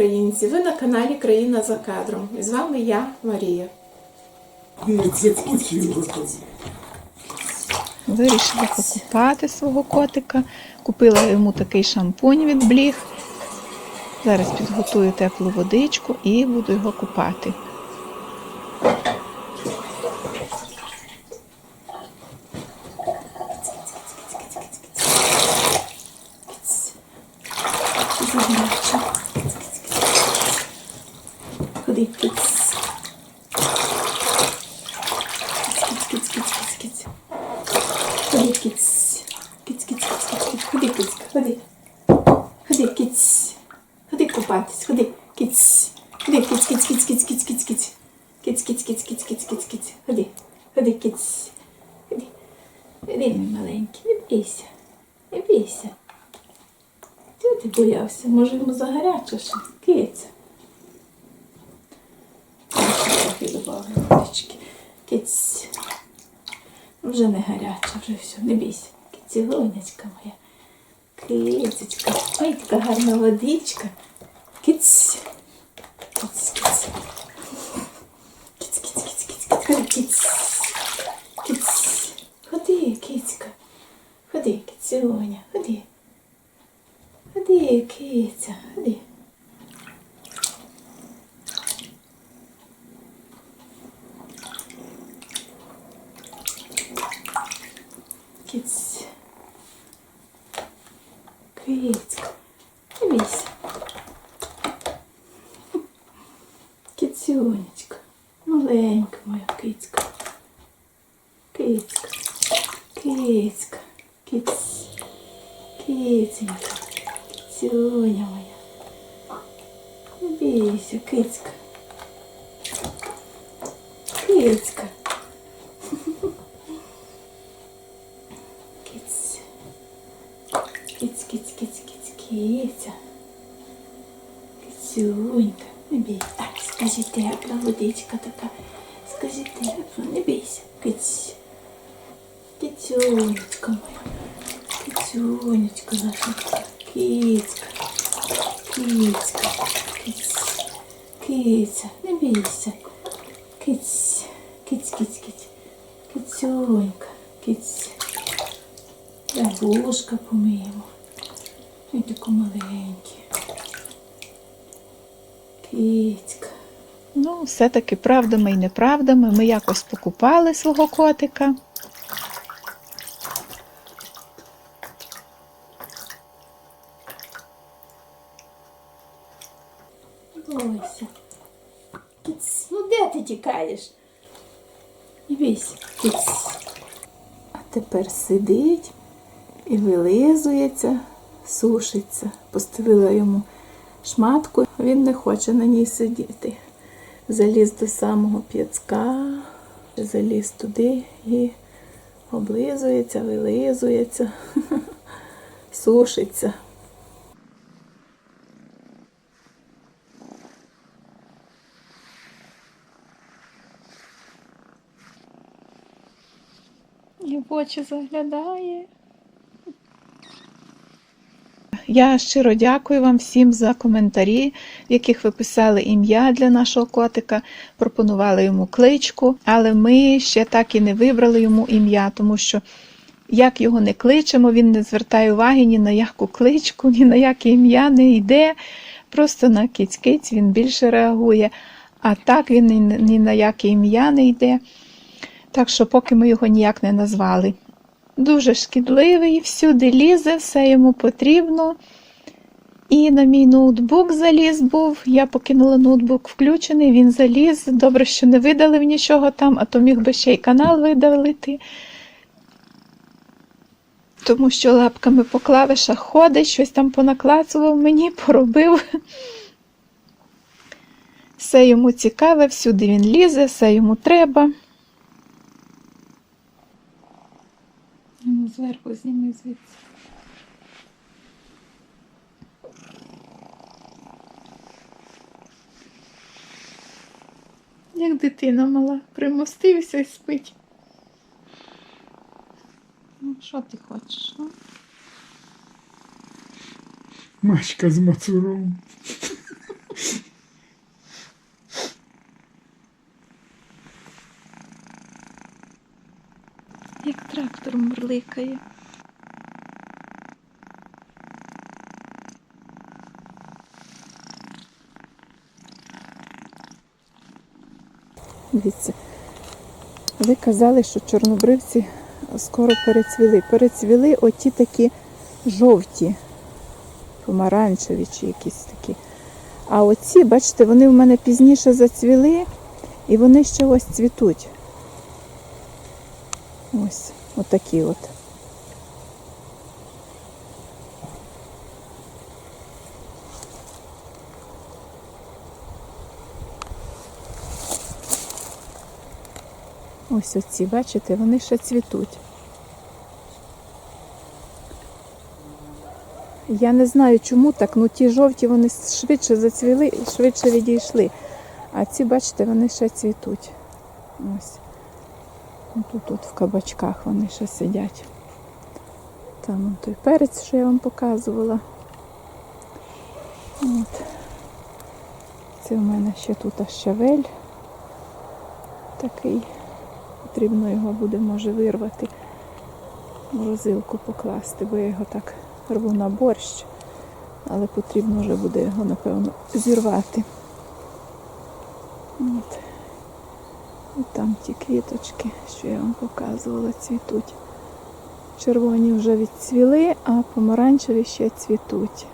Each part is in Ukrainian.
українці! Ви на каналі Країна за кадром. І з вами я, Марія. Вирішила покупати свого котика. Купила йому такий шампунь від бліг. Зараз підготую теплу водичку і буду його купати. Ходи, киць. Киць, киць, киць, киць, киць. Ходи, киць. Киць, киць, киць, киць, киць. Ходи, кицька, ходи. Ходи, киць. Ходи купатись, ходи, киць. Ходи, киць, киць, киць, киць, киць, киць, киць. Киць, киць, киць, киць, киць, киць, киць. Ходи, киць. Ходи. Ходи, мій маленький, не бійся. Не бійся. Чого ти боявся? Може йому загаряче ще? Киця. Трохи добавлю водички. Киць. Вже не гаряча, вже все, не бійся. Кицігонечка моя. Кицечка. Ой, така гарна водичка. Киць. Киць, киць, киць, киць, киць, киць. Киць. Ходи, кицька. Кицюня, ходи. Ходи, киця, ходи. Киць. Кицька. Не бійся. Маленька моя кицька. Кицька. Кицька. Киць. Киценька. Кицюня моя. Не бійся, кицька. Кицька. Киць. Киць, киць, киць, киць, киця. Кицюнька, не бійся. Так, скажи тепла водичка така. Скажи тепла, не бійся. Киць. Кицюнечка моя. Кицюнечка наша. Кицька. Кицька. Киць. Киця, не бійся. Киць. Киць, киць, киць. Кицюнька. Киць. Вушка помиємо. Ой, таку маленькі. Кицька. Ну, все-таки правдами і неправдами ми якось покупали свого котика. Бойся. Киць, ну де ти тікаєш? Не бійся, киць. А тепер сидить і вилизується, сушиться. Поставила йому шматку, він не хоче на ній сидіти. Заліз до самого п'яцка, заліз туди і облизується, вилизується, сушиться. Очі заглядає. Я щиро дякую вам всім за коментарі, в яких ви писали ім'я для нашого котика, пропонували йому кличку, але ми ще так і не вибрали йому ім'я, тому що як його не кличемо, він не звертає уваги ні на яку кличку, ні на яке ім'я не йде. Просто на киць-киць він більше реагує, а так він ні на яке ім'я не йде. Так що поки ми його ніяк не назвали. Дуже шкідливий, всюди лізе, все йому потрібно. І на мій ноутбук заліз був. Я покинула ноутбук включений, він заліз. Добре, що не видалив нічого там, а то міг би ще й канал видалити. Тому що лапками по клавишах ходить, щось там понаклацував мені, поробив. Все йому цікаве, всюди він лізе, все йому треба. Ну, зверху зніми звідси. Як дитина мала, примостився і спить. Ну, що ти хочеш? а? Мачка з мацуром. Як трактор мурликає. Дивіться, ви казали, що чорнобривці скоро перецвіли. Перецвіли оті такі жовті, помаранчеві чи якісь такі. А оці, бачите, вони в мене пізніше зацвіли і вони ще ось цвітуть. Ось, отакі от. Ось оці, бачите, вони ще цвітуть. Я не знаю, чому так, ну ті жовті вони швидше зацвіли і швидше відійшли. А ці, бачите, вони ще цвітуть. Ось. Ну, Тут, тут в кабачках вони ще сидять. Там той перець, що я вам показувала. От. Це у мене ще тут щавель такий. Потрібно його буде, може, вирвати, в морозилку покласти, бо я його так рву на борщ, але потрібно вже буде його, напевно, зірвати. От. І там ті квіточки, що я вам показувала, цвітуть. Червоні вже відцвіли, а помаранчеві ще цвітуть.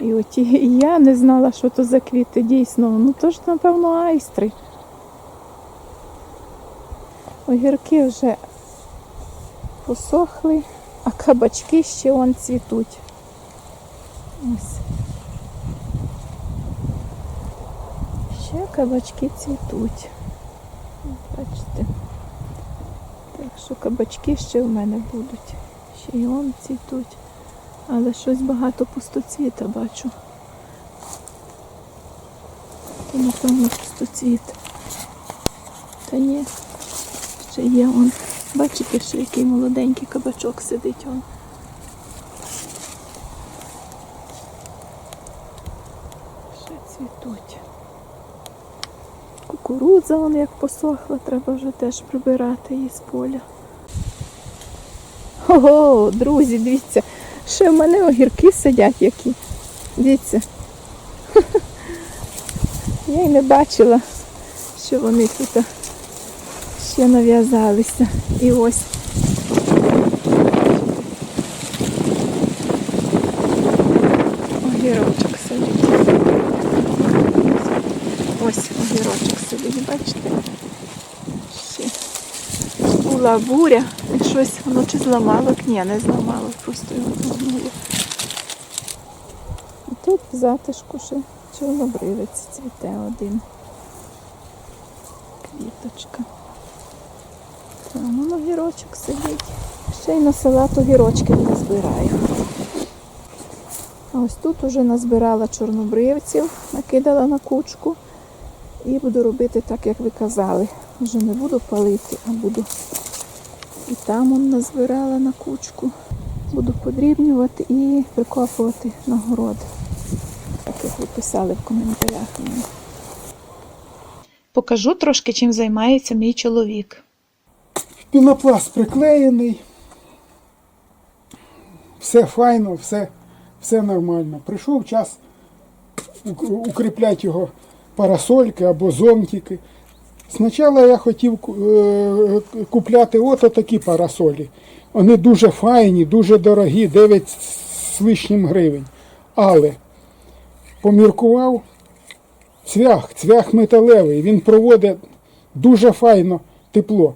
І оті і я не знала, що то за квіти дійсно. Ну то ж, напевно, айстри. Огірки вже посохли, а кабачки ще вон цвітуть. Ось. Ще кабачки цвітуть. Бачите. Так що кабачки ще в мене будуть. Ще й он цвітуть. Але щось багато пустоцвіта бачу. То напевно пустоцвіт. Та ні, ще є он. Бачите, що який молоденький кабачок сидить он. Ще цвітуть. Кукурудза як посохла, треба вже теж прибирати її з поля. Ого, друзі, дивіться, ще в мене огірки сидять які. Дивіться. Я й не бачила, що вони тут ще нав'язалися. І ось. Огірочок сидить. Ось огірочок сидить, бачите? Ще була буря, і щось воно чи зламало, ні, не зламало, просто його зламало. Тут в затишку ще чорнобривець цвіте один. Квіточка. Там воно огірочок сидить. Ще й на салат огірочки не збираю. А ось тут уже назбирала чорнобривців, накидала на кучку. І буду робити так, як ви казали. Вже не буду палити, а буду і там он назбирала на кучку. Буду подрібнювати і прикопувати на город. Так як ви писали в коментарях. Покажу трошки, чим займається мій чоловік. Пінопласт приклеєний. Все файно, все, все нормально. Прийшов час укріпляти його парасольки або зонтики. Спочатку я хотів е, купляти ото такі парасолі. Вони дуже файні, дуже дорогі, 9 з лишнім гривень. Але поміркував цвях, цвях металевий, він проводить дуже файно тепло.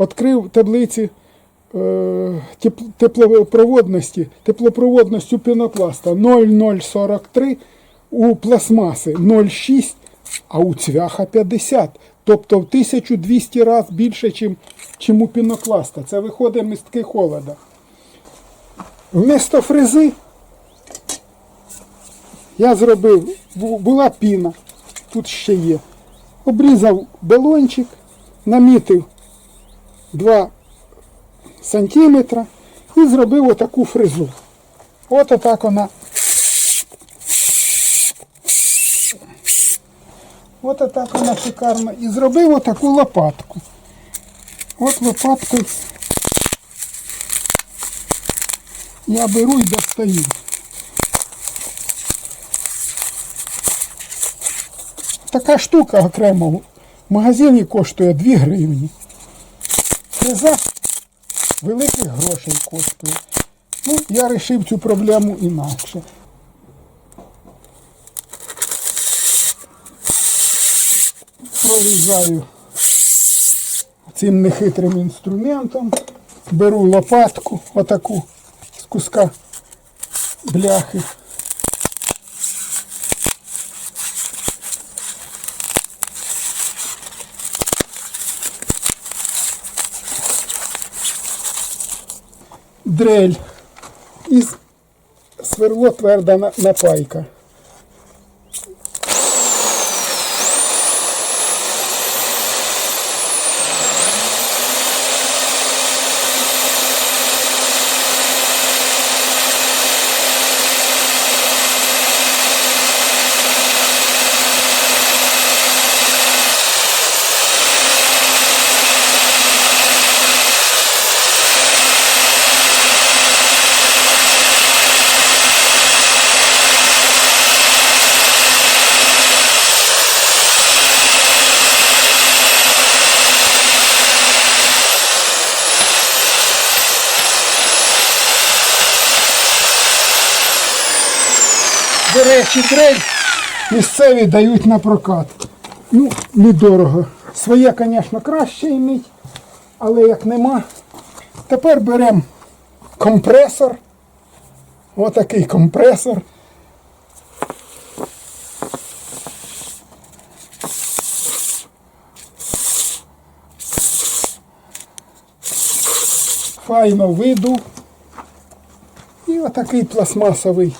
Відкрив таблиці е, теп- теплопроводності, теплопроводність у пінопласта 0,043, у пластмаси 0,6, а у цвяха 50. Тобто в 1200 разів більше, чим, чим у пінопласта. Це виходить містки холода. Вмісто фрези я зробив, була піна, тут ще є. Обрізав балончик, намітив 2 сантиметра і зробив отаку фрезу. От отак вона От так вона шикарна. І зробив отаку лопатку. От лопаткою я беру і достаю. Така штука окремо в магазині коштує 2 гривні. Фреза великих грошей коштує. Ну, я вирішив цю проблему інакше. Прорізаю цим нехитрим інструментом, беру лопатку, отаку з куска бляхи. Дрель і сверло тверда на- напайка. До речі, місцеві дають на прокат. Ну, недорого. Своє, звісно, краще іметь, але як нема. Тепер беремо компресор. Отакий компресор. Файно видув. І отакий пластмасовий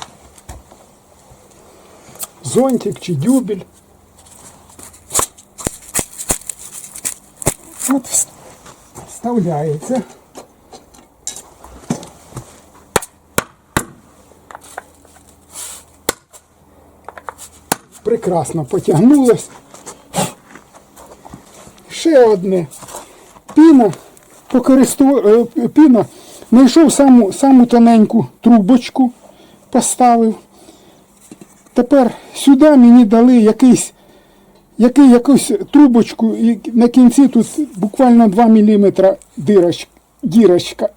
зонтик чи дюбель. От вставляється. Прекрасно потягнулось. Ще одне. Піна, покористу... е, піна, знайшов саму, саму тоненьку трубочку, поставив. Тепер сюди мені дали якийсь, який, якусь трубочку, і на кінці тут буквально 2 мм дірочка.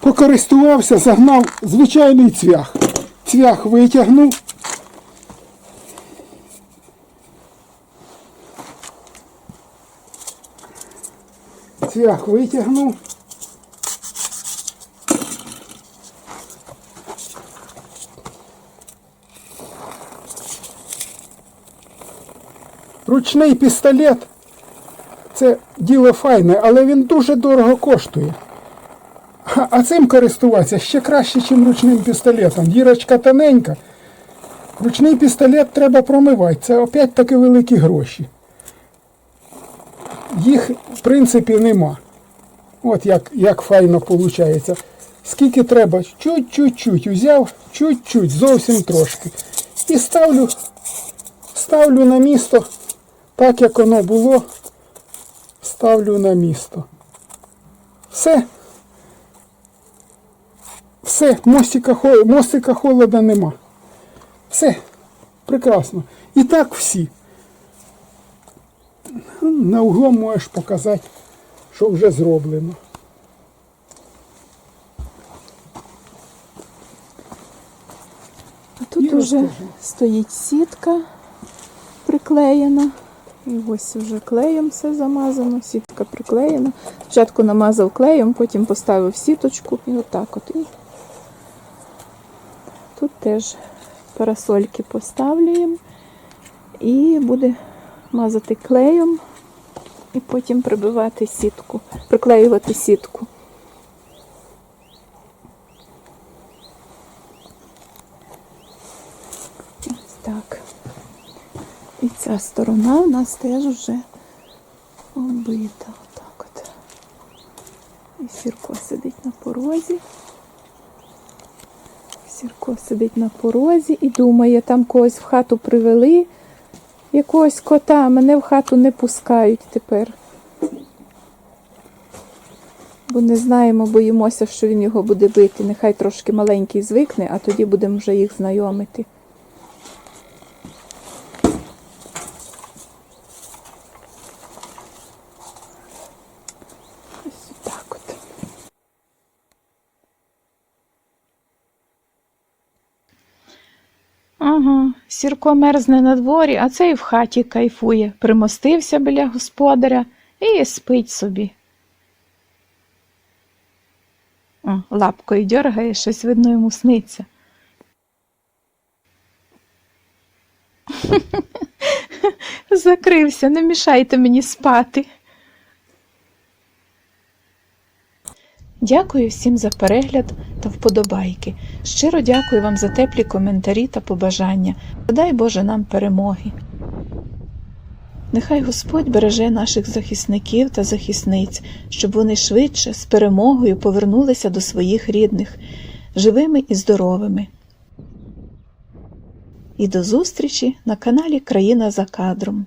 Покористувався, загнав звичайний цвях. Цвях витягнув. Цвях витягнув. Ручний пістолет це діло файне, але він дуже дорого коштує. А, цим користуватися ще краще, ніж ручним пістолетом. Дірочка тоненька. Ручний пістолет треба промивати. Це опять таки великі гроші. Їх, в принципі, нема. От як, як файно виходить. Скільки треба? Чуть-чуть-чуть узяв, чуть-чуть, зовсім трошки. І ставлю, ставлю на місто так як воно було, ставлю на місто. Все. Все, мостика, мостика холода нема. Все. Прекрасно. І так всі. На углом можеш показати, що вже зроблено. А тут розкажи. стоїть сітка приклеєна. І ось вже клеєм все замазано, сітка приклеєна. Спочатку намазав клеєм, потім поставив сіточку і отак от. І тут теж парасольки поставлюємо і буде мазати клеєм і потім прибивати сітку, приклеювати сітку. Ось так. І ця сторона у нас теж вже оббита. Отак от. І Сірко сидить на порозі. Сірко сидить на порозі і думає, там когось в хату привели, якогось кота, мене в хату не пускають тепер. Бо не знаємо, боїмося, що він його буде бити. Нехай трошки маленький звикне, а тоді будемо вже їх знайомити. Ось так от. Ага, Сірко мерзне на дворі, а цей в хаті кайфує, примостився біля господаря і спить собі. О, лапкою дьоргає, щось видно йому сниться. Закрився, не мішайте мені спати. Дякую всім за перегляд та вподобайки. Щиро дякую вам за теплі коментарі та побажання. Дай Боже нам перемоги. Нехай Господь береже наших захисників та захисниць, щоб вони швидше з перемогою повернулися до своїх рідних, живими і здоровими. І до зустрічі на каналі Країна за кадром.